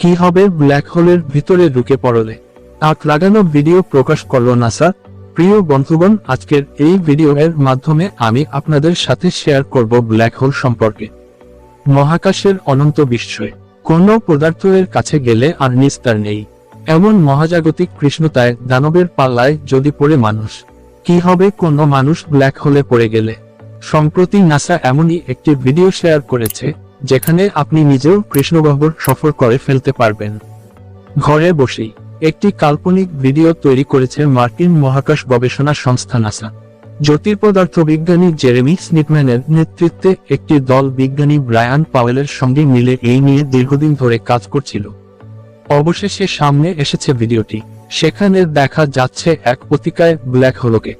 কি হবে ব্ল্যাক হোলের ভিতরে ঢুকে পড়লে? আগ লাগানো ভিডিও প্রকাশ করল নাসা। প্রিয় বন্ধুগণ, আজকের এই ভিডিও এর মাধ্যমে আমি আপনাদের সাথে শেয়ার করব ব্ল্যাক হোল সম্পর্কে। মহাকাশের অনন্ত বিস্ময়। কোন পদার্থের কাছে গেলে আর নিস্তার নেই। এমন মহাজাগতিক কৃষ্ণতায় দানবের পাল্লায় যদি পড়ে মানুষ, কি হবে কোনো মানুষ ব্ল্যাক হোলে পড়ে গেলে? সম্প্রতি নাসা এমনই একটি ভিডিও শেয়ার করেছে যেখানে আপনি নিজেও কৃষ্ণগহ্বর সফর করে ফেলতে পারবেন। ঘরে বসেই একটি কাল্পনিক ভিডিও তৈরি করেছে মার্কিন মহাকাশ গবেষণা সংস্থা নাসা। জ্যোতির্পদার্থ বিজ্ঞানী জেরেমি স্নিটম্যানের নেতৃত্বে একটি দল বিজ্ঞানী ব্রায়ান পাওয়েলের সঙ্গে মিলে এই নিয়ে দীর্ঘদিন ধরে কাজ করছিল। অবশেষে সামনে এসেছে ভিডিওটি। সেখানে দেখা যাচ্ছে এক পতিকায় ব্ল্যাক হোলকে।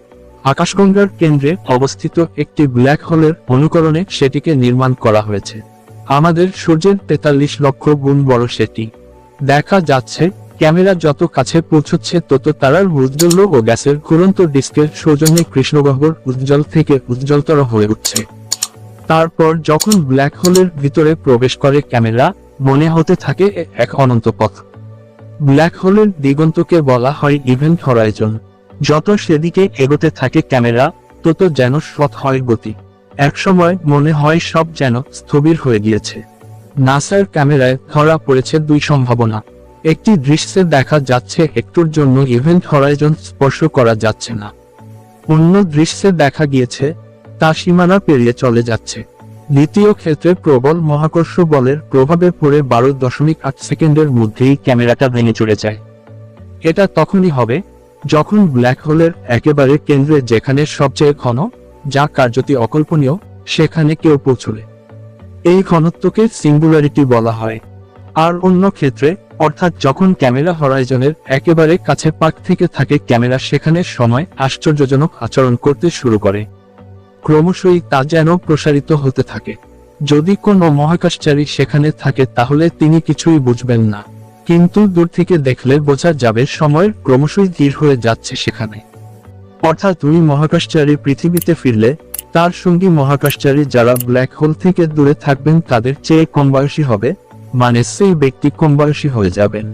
আকাশগঙ্গার কেন্দ্রে অবস্থিত একটি ব্ল্যাক হোলের অনুকরণে সেটিকে নির্মাণ করা হয়েছে। আমাদের সূর্যের তেতাল্লিশ লক্ষ গুণ বড় সেটি। দেখা যাচ্ছে, ক্যামেরা যত কাছে পৌঁছচ্ছে তত তারার উজ্জ্বল ও গ্যাসের ঘুরন্ত ডিস্কের সৌজন্যে কৃষ্ণগহ্বর উজ্জ্বল থেকে উজ্জ্বলতর হয়ে উঠছে। তারপর যখন ব্ল্যাক হোলের ভিতরে প্রবেশ করে ক্যামেরা, মনে হতে থাকে এক অনন্ত পথ। ব্ল্যাক হোলের দিগন্তকে বলা হয় ইভেন্ট হরাইজন। যত সেদিকে এগোতে থাকে ক্যামেরা, তত যেন সৎ হয় গতি। একসময় মনে হয় সব যেন স্থবির হয়ে গিয়েছে। নাসার ক্যামেরায় ধরা পড়েছে দুই সম্ভাবনা। একটি দৃশ্যে দেখা যাচ্ছে একটুর জন্য ইভেন্ট হরাইজন স্পর্শ করা যাচ্ছে না। অন্য দৃশ্যে দেখা গিয়েছে, তা সীমানা পেরিয়ে চলে যাচ্ছে। দ্বিতীয় ক্ষেত্রে প্রবল মহাকর্ষ বলের প্রভাবে পড়ে বারো দশমিক আট সেকেন্ডের মধ্যেই ক্যামেরাটা ভেঙে চলে যায়। এটা তখনই হবে, যখন ব্ল্যাক হোলের একেবারে কেন্দ্রে যেখানে সবচেয়ে ঘন যা কার্যতি অকল্পনীয়, সেখানে কেউ পৌঁছলে। এই ঘনত্বকে সিঙ্গুলারিটি বলা হয়। আর অন্য ক্ষেত্রে, অর্থাৎ যখন ক্যামেরা হরাইজনের একেবারে কাছে পাক থেকে থাকে, ক্যামেরা সেখানে সময় আশ্চর্যজনক আচরণ করতে শুরু করে। ক্রমশই তা যেন প্রসারিত হতে থাকে। যদি কোনো মহাকাশচারী সেখানে থাকে, তাহলে তিনি কিছুই বুঝবেন না। কিন্তু দূর থেকে দেখলে বোঝা যাবে, সময় ক্রমশই ধীর হয়ে যাচ্ছে সেখানে। অর্থাৎ দুই মহাকাশচারী পৃথিবীতে ফিরলে, তার সঙ্গী মহাকাশচারী যারা ব্ল্যাক হোল থেকে দূরে থাকবেন তাদের চেয়ে কম বয়সী হবে মানে সেই ব্যক্তি কম বয়সী হয়ে যাবেন।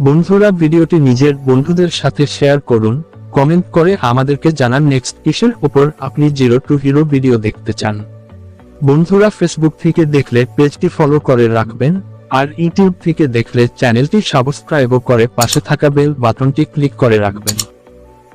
বন্ধুরা, ভিডিওটি নিজের বন্ধুদের সাথে শেয়ার করুন, কমেন্ট করে আমাদেরকে জানান নেক্সট কিসের উপর আপনি জিরো টু হিরো ভিডিও দেখতে চান। বন্ধুরা, ফেসবুক থেকে দেখলে পেজটি ফলো করে রাখবেন, আর ইউটিউব থেকে দেখলে চ্যানেলটি সাবস্ক্রাইব করে পাশে থাকা বেল বাটনটি ক্লিক করে রাখবেন।